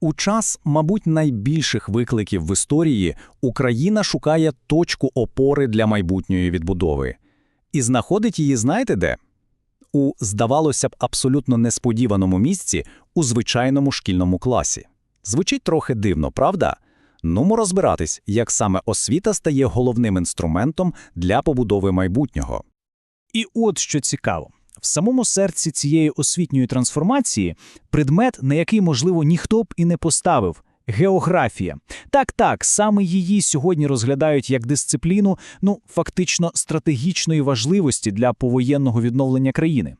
У час, мабуть, найбільших викликів в історії Україна шукає точку опори для майбутньої відбудови. І знаходить її, знаєте де? У, здавалося б, абсолютно несподіваному місці у звичайному шкільному класі. Звучить трохи дивно, правда? Нумо розбиратись, як саме освіта стає головним інструментом для побудови майбутнього. І от що цікаво. В самому серці цієї освітньої трансформації предмет, на який, можливо, ніхто б і не поставив географія. Так, так, саме її сьогодні розглядають як дисципліну, ну фактично стратегічної важливості для повоєнного відновлення країни.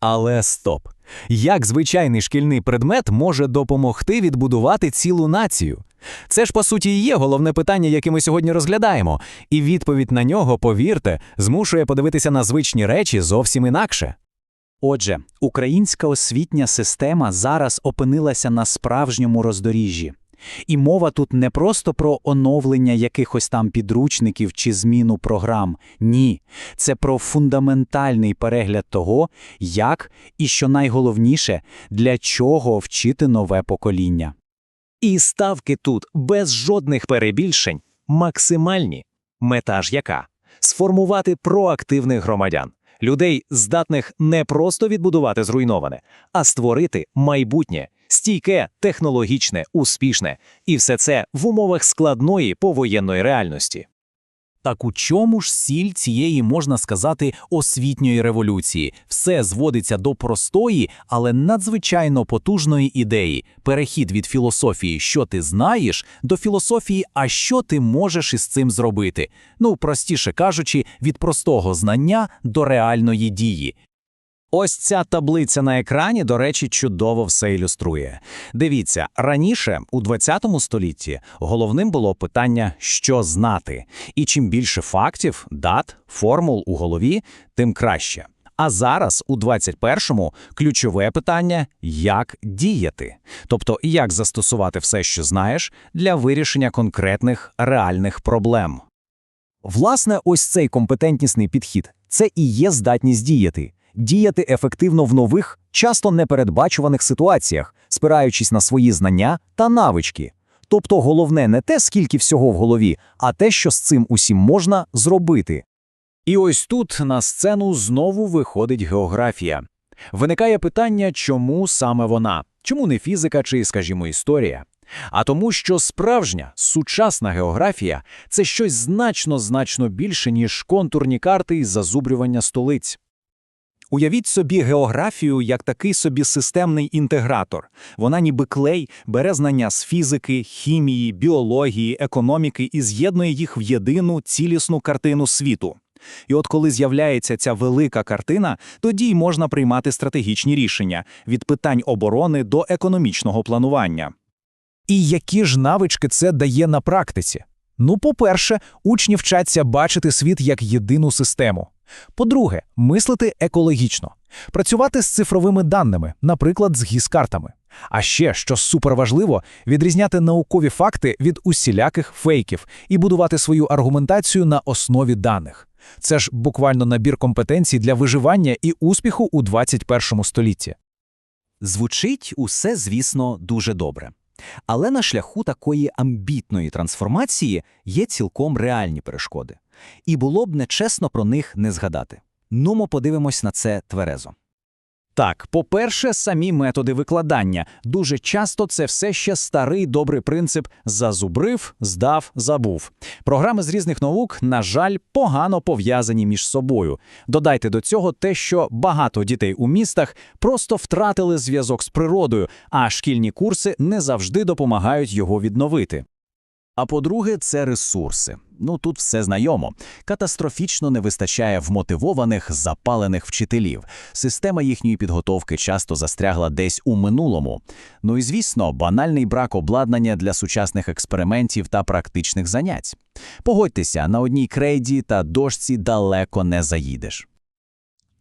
Але стоп. Як звичайний шкільний предмет може допомогти відбудувати цілу націю? Це ж по суті і є головне питання, яке ми сьогодні розглядаємо, і відповідь на нього, повірте, змушує подивитися на звичні речі зовсім інакше. Отже, українська освітня система зараз опинилася на справжньому роздоріжжі. І мова тут не просто про оновлення якихось там підручників чи зміну програм. Ні, це про фундаментальний перегляд того, як і що найголовніше, для чого вчити нове покоління. І ставки тут без жодних перебільшень максимальні. Мета ж яка? Сформувати проактивних громадян, людей, здатних не просто відбудувати зруйноване, а створити майбутнє, стійке, технологічне, успішне, і все це в умовах складної повоєнної реальності. Так у чому ж сіль цієї, можна сказати, освітньої революції? Все зводиться до простої, але надзвичайно потужної ідеї перехід від філософії, що ти знаєш, до філософії, а що ти можеш із цим зробити. Ну, простіше кажучи, від простого знання до реальної дії. Ось ця таблиця на екрані, до речі, чудово все ілюструє. Дивіться, раніше, у 20 столітті, головним було питання, що знати. І чим більше фактів, дат, формул у голові, тим краще. А зараз, у 21-му, ключове питання як діяти, тобто як застосувати все, що знаєш, для вирішення конкретних реальних проблем. Власне, ось цей компетентнісний підхід це і є здатність діяти, діяти ефективно в нових, часто непередбачуваних ситуаціях, спираючись на свої знання та навички. Тобто головне не те, скільки всього в голові, а те, що з цим усім можна зробити. І ось тут на сцену знову виходить географія. Виникає питання, чому саме вона? Чому не фізика чи, скажімо, історія? А тому, що справжня сучасна географія це щось значно значно більше, ніж контурні карти із зазубрювання столиць. Уявіть собі географію як такий собі системний інтегратор. Вона ніби клей бере знання з фізики, хімії, біології, економіки і з'єднує їх в єдину цілісну картину світу. І от коли з'являється ця велика картина, тоді й можна приймати стратегічні рішення від питань оборони до економічного планування. І які ж навички це дає на практиці? Ну, по-перше, учні вчаться бачити світ як єдину систему. По-друге, мислити екологічно, працювати з цифровими даними, наприклад, з гіскартами. А ще, що суперважливо, відрізняти наукові факти від усіляких фейків і будувати свою аргументацію на основі даних. Це ж буквально набір компетенцій для виживання і успіху у 21 столітті. Звучить усе, звісно, дуже добре. Але на шляху такої амбітної трансформації є цілком реальні перешкоди. І було б нечесно про них не згадати. Нумо подивимось на це тверезо. Так, по-перше, самі методи викладання. Дуже часто це все ще старий добрий принцип зазубрив, здав, забув. Програми з різних наук, на жаль, погано пов'язані між собою. Додайте до цього те, що багато дітей у містах просто втратили зв'язок з природою, а шкільні курси не завжди допомагають його відновити. А по-друге, це ресурси. Ну тут все знайомо. Катастрофічно не вистачає вмотивованих, запалених вчителів. Система їхньої підготовки часто застрягла десь у минулому. Ну і звісно, банальний брак обладнання для сучасних експериментів та практичних занять. Погодьтеся, на одній крейді та дошці далеко не заїдеш.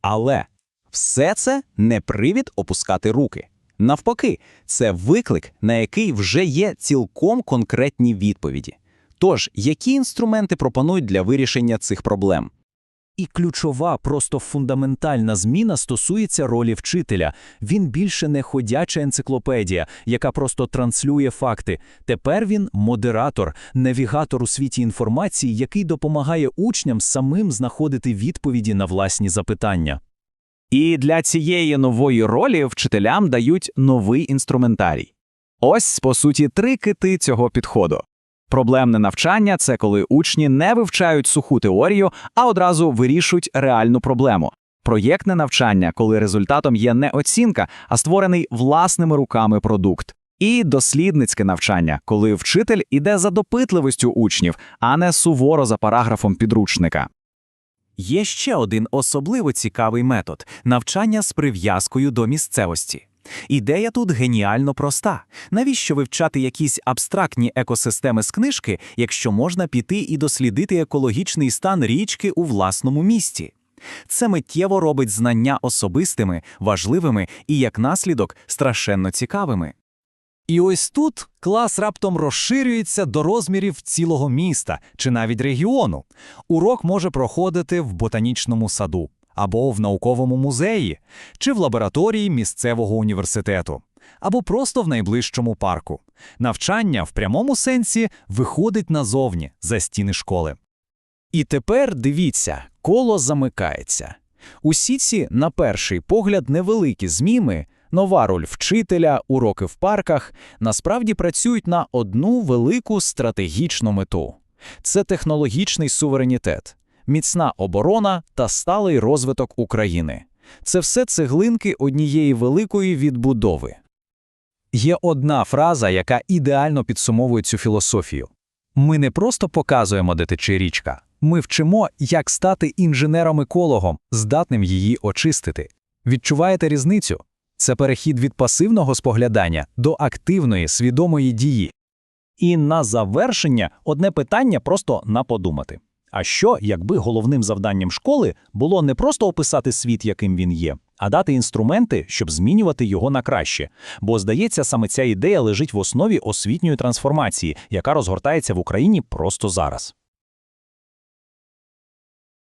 Але все це не привід опускати руки. Навпаки, це виклик, на який вже є цілком конкретні відповіді. Тож, які інструменти пропонують для вирішення цих проблем? І ключова, просто фундаментальна зміна стосується ролі вчителя. Він більше не ходяча енциклопедія, яка просто транслює факти. Тепер він модератор, навігатор у світі інформації, який допомагає учням самим знаходити відповіді на власні запитання. І для цієї нової ролі вчителям дають новий інструментарій. Ось, по суті, три кити цього підходу. Проблемне навчання це коли учні не вивчають суху теорію, а одразу вирішують реальну проблему. Проєктне навчання, коли результатом є не оцінка, а створений власними руками продукт. І дослідницьке навчання, коли вчитель іде за допитливостю учнів, а не суворо за параграфом підручника. Є ще один особливо цікавий метод навчання з прив'язкою до місцевості. Ідея тут геніально проста. Навіщо вивчати якісь абстрактні екосистеми з книжки, якщо можна піти і дослідити екологічний стан річки у власному місті? Це миттєво робить знання особистими, важливими і, як наслідок, страшенно цікавими. І ось тут клас раптом розширюється до розмірів цілого міста чи навіть регіону. Урок може проходити в ботанічному саду, або в науковому музеї, чи в лабораторії місцевого університету, або просто в найближчому парку. Навчання в прямому сенсі виходить назовні за стіни школи. І тепер дивіться, коло замикається. Усі ці, на перший погляд, невеликі зміни, нова роль вчителя, уроки в парках, насправді працюють на одну велику стратегічну мету. Це технологічний суверенітет, міцна оборона та сталий розвиток України. Це все цеглинки однієї великої відбудови. Є одна фраза, яка ідеально підсумовує цю філософію. Ми не просто показуємо, де тече річка, ми вчимо, як стати інженером-екологом, здатним її очистити. Відчуваєте різницю? Це перехід від пасивного споглядання до активної, свідомої дії. І на завершення одне питання просто на подумати. А що, якби головним завданням школи було не просто описати світ, яким він є, а дати інструменти, щоб змінювати його на краще? Бо, здається, саме ця ідея лежить в основі освітньої трансформації, яка розгортається в Україні просто зараз.